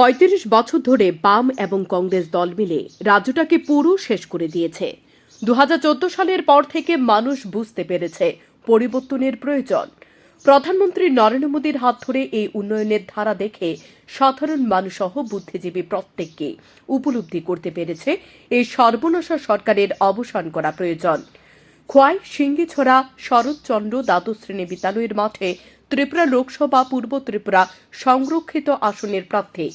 পঁয়ত্রিশ বছর ধরে বাম এবং কংগ্রেস দল মিলে রাজ্যটাকে পুরো শেষ করে দিয়েছে। দু হাজার চোদ্দ সালের পর থেকে মানুষ বুঝতে পেরেছে পরিবর্তনের প্রয়োজন। প্রধানমন্ত্রী নরেন্দ্র মোদীর হাত ধরে এই উন্নয়নের ধারা দেখে সাধারণ মানুষসহ বুদ্ধিজীবী প্রত্যেককে উপলব্ধি করতে পেরেছে এই সর্বনাশা সরকারের অবসান করা প্রয়োজন। খোয়াই, সিঙ্গিছড়া, শরৎচন্দ্র দ্বাদশ শ্রেণি বিদ্যালয়ের মাঠে ত্রিপুরা লোকসভা, পূর্ব ত্রিপুরা সংরক্ষিত আসনের প্রার্থী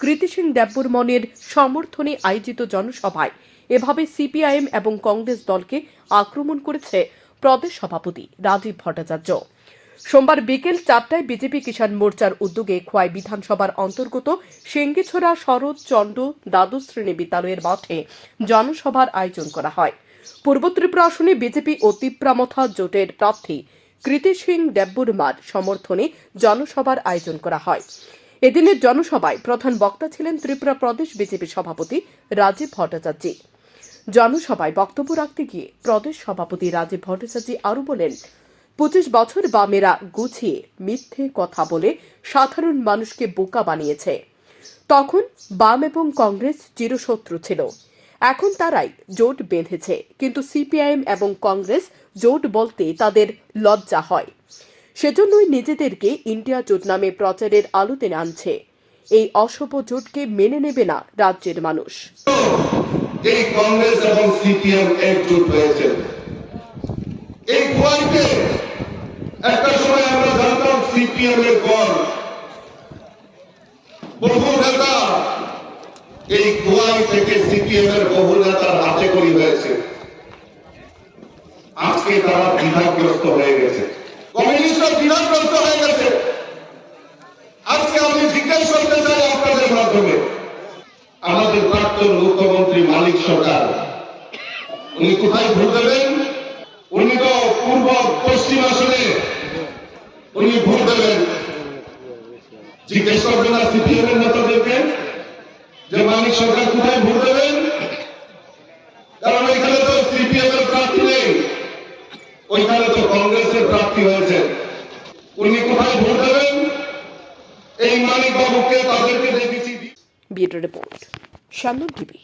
কৃতি সিং দেববর্মনের সমর্থনে আয়োজিত জনসভায় এভাবে সিপিআইএম এবং কংগ্রেস দলকে আক্রমণ করেছে প্রদেশ সভাপতি রাজীব ভট্টাচার্য। সোমবার বিকেল চারটায় বিজেপি কিষাণ মোর্চার উদ্যোগে খোয়াই বিধানসভার অন্তর্গত সিঙ্গিছড়া শরৎচন্দ্র দ্বাদশ শ্রেণি বিদ্যালয়ের মাঠে জনসভার আয়োজন করা হয়। পূর্ব ত্রিপুরা আসনে বিজেপি ও তিপ্রামথা জোটের প্রার্থী কৃতি সিং দেববর্মার সমর্থনে জনসভার আয়োজন করা হয়। এদিনের জনসভায় প্রধান বক্তা ছিলেন ত্রিপুরা প্রদেশ বিজেপি সভাপতি রাজীব ভট্টাচার্য। জনসভায় বক্তব্য রাখতে গিয়ে প্রদেশ সভাপতি রাজীব ভট্টাচার্য আরও বলেন, পঁচিশ বছর বামেরা গুছিয়ে মিথ্যে কথা বলে সাধারণ মানুষকে বোকা বানিয়েছে। তখন বাম এবং কংগ্রেস চিরশত্রু ছিল। এখন তারাই জোট বেঁধেছে। কিন্তু সিপিআইএম এবং কংগ্রেস জোট বলতে তাদের লজ্জা হয়। সেজন্যই নিজেদেরকে ইন্ডিয়া জোট নামে প্রচারের আলোতে আনছে এই অশুভ জোটকে মেনে নেবে না রাজ্যের মানুষ। এই কংগ্রেস এবং সিপিএম একজোট হয়েছে। এই একটা সময় আমরা জানতাম সিপিএম এর গড়। বহু নেতা এই থেকে সিপিএম এর বহু করি হয়েছে। আজকে তারা বিধাগ্রস্ত হয়ে গেছে। বিধাগ্রস্ত হয়ে গেছে। আজকে আমি জিজ্ঞেস করতে চাই আপনাদের মাধ্যমে। আমাদের প্রাক্তন মুখ্যমন্ত্রী মালিক সরকার, উনি কোথায় ভোট দেবেন? উনি তো পূর্ব পশ্চিম আসনে। উনি ভোট দেবেন। জিজ্ঞেস করবেন না সিপিএম নেতাদেরকে যে মালিক সরকার কোথায় ভোট দেবেন? কারণ ওইখানে তো সিপিএম এর প্রার্থী নেই। ওইখানে তো কংগ্রেসের প্রার্থী হয়েছে। উনি কোথায় ভোট দেবেন? এই মালিক বাবুকে তাদেরকে দেখেছি। ব্যুরো রিপোর্ট শ্যামল টিভি